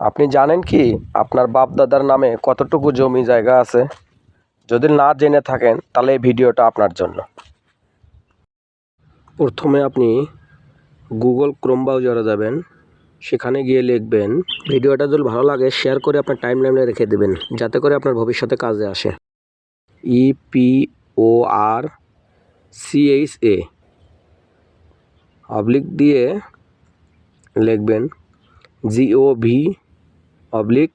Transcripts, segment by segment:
আপনি জানেন কি, আপনার বাপ দাদার নামে কতটুকু জমি জায়গা আছে? যদি না জেনে থাকেন, তাহলে এই ভিডিওটা আপনার জন্য। প্রথমে আপনি গুগল ক্রোম ব্রাউজারে যাবেন। সেখানে গিয়ে লিখবেন, ভিডিওটা যদি ভালো লাগে, শেয়ার করে আপনার টাইম লাইনে রেখে দেবেন, যাতে করে আপনার ভবিষ্যতে কাজে আসে। E P O R C H A oblique দিয়ে লিখবেন জিও ভি অবলিক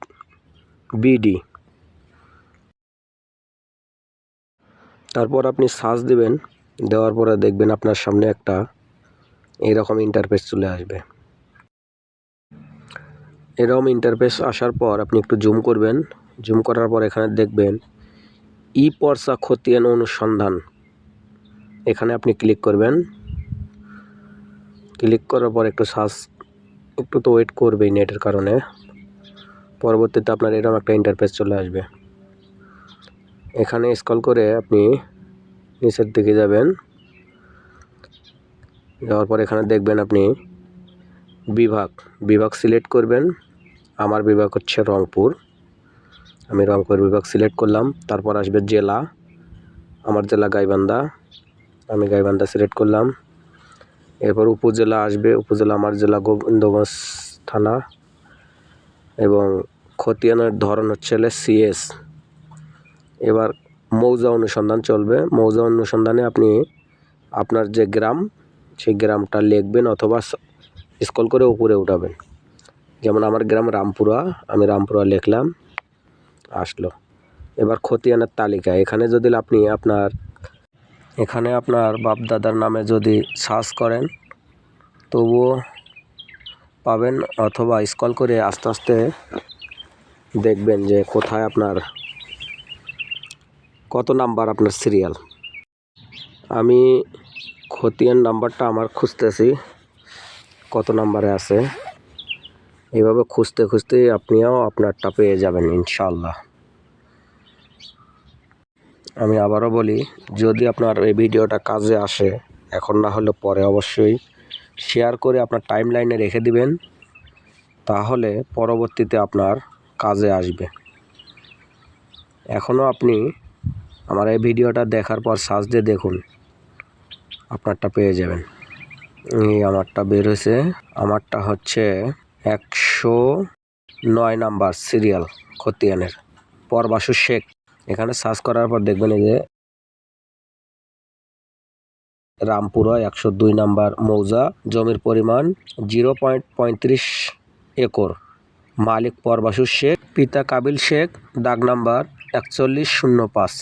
বিডি। তারপর আপনি সার্চ দিবেন, দেওয়ার পরে দেখবেন আপনার সামনে একটা এরকম ইন্টারফেস চলে আসবে। এরকম ইন্টারফেস আসার পর আপনি একটু জুম করবেন। জুম করার পর এখানে দেখবেন ই পর্সা খতিয়ান অনুসন্ধান। এখানে আপনি ক্লিক করবেন। ক্লিক করার পর একটু সার্চ একটু তো ওয়েট করবেই নেটের কারণে। পরবর্তীতে আপনার এরকম একটা ইন্টারফেস চলে আসবে। এখানে স্কল করে আপনি নিচের দিকে যাবেন। যাওয়ার পর এখানে দেখবেন আপনি বিভাগ বিভাগ সিলেক্ট করবেন। আমার বিভাগ হচ্ছে রংপুর। আমি রংপুর বিভাগ সিলেক্ট করলাম। তারপর আসবে জেলা। আমার জেলা গাইবান্ধা। আমি গাইবান্ধা সিলেক্ট করলাম। এরপর উপজেলা আসবে। উপজেলা আমার জেলা গোবিন্দগঞ্জ থানা। এবং খতিয়ানের ধরন হচ্ছে হলে সিএস এবার মৌজা অনুসন্ধান চলবে। মৌজা অনুসন্ধানে আপনি আপনার যে গ্রাম, সেই গ্রামটা লিখবেন অথবা স্কল করে উপরে উঠাবেন। যেমন আমার গ্রাম রামপুরা, আমি রামপুরা লিখলাম, আসলো। এবার খতিয়ানের তালিকা। এখানে যদি আপনি আপনার, এখানে আপনার বাপ দাদার নামে যদি সার্চ করেন, তবুও পাবেন অথবা স্কল করে আস্তে আস্তে দেখবেন যে কোথায় আপনার কত নাম্বার আপনার সিরিয়াল। আমি খতিয়ান নাম্বারটা আমার খুঁজতেছি, কত নাম্বারে আছে। এইভাবে খুঁজতে খুঁজতে আপনিও আপনারটা পেয়ে যাবেন ইনশাল্লাহ আমি আবারও বলি, যদি আপনার এই ভিডিওটা কাজে আসে, এখন না হলে পরে অবশ্যই শেয়ার করে আপনার টাইম লাইনে রেখে দিবেন, তাহলে পরবর্তীতে আপনার কাজে আসবে। এখনও আপনি আমার এই ভিডিওটা দেখার পর সার্চ দিয়ে দেখুন, আপনারটা পেয়ে যাবেন। এই আমারটা বের হয়েছে, আমারটা হচ্ছে একশো নয় নাম্বার সিরিয়াল খতিয়ানের, পরবাসু শেখ। এখানে সার্চ করার পর দেখবেন এই যে রামপুরা একশো দুই নাম্বার মৌজা, জমির পরিমাণ জিরো পয়েন্ট পঁয়ত্রিশ একর। মালিক পরবাসু শেখ, পিতা কাবিল শেখ দাগ নাম্বার একচল্লিশ শূন্য পাঁচ।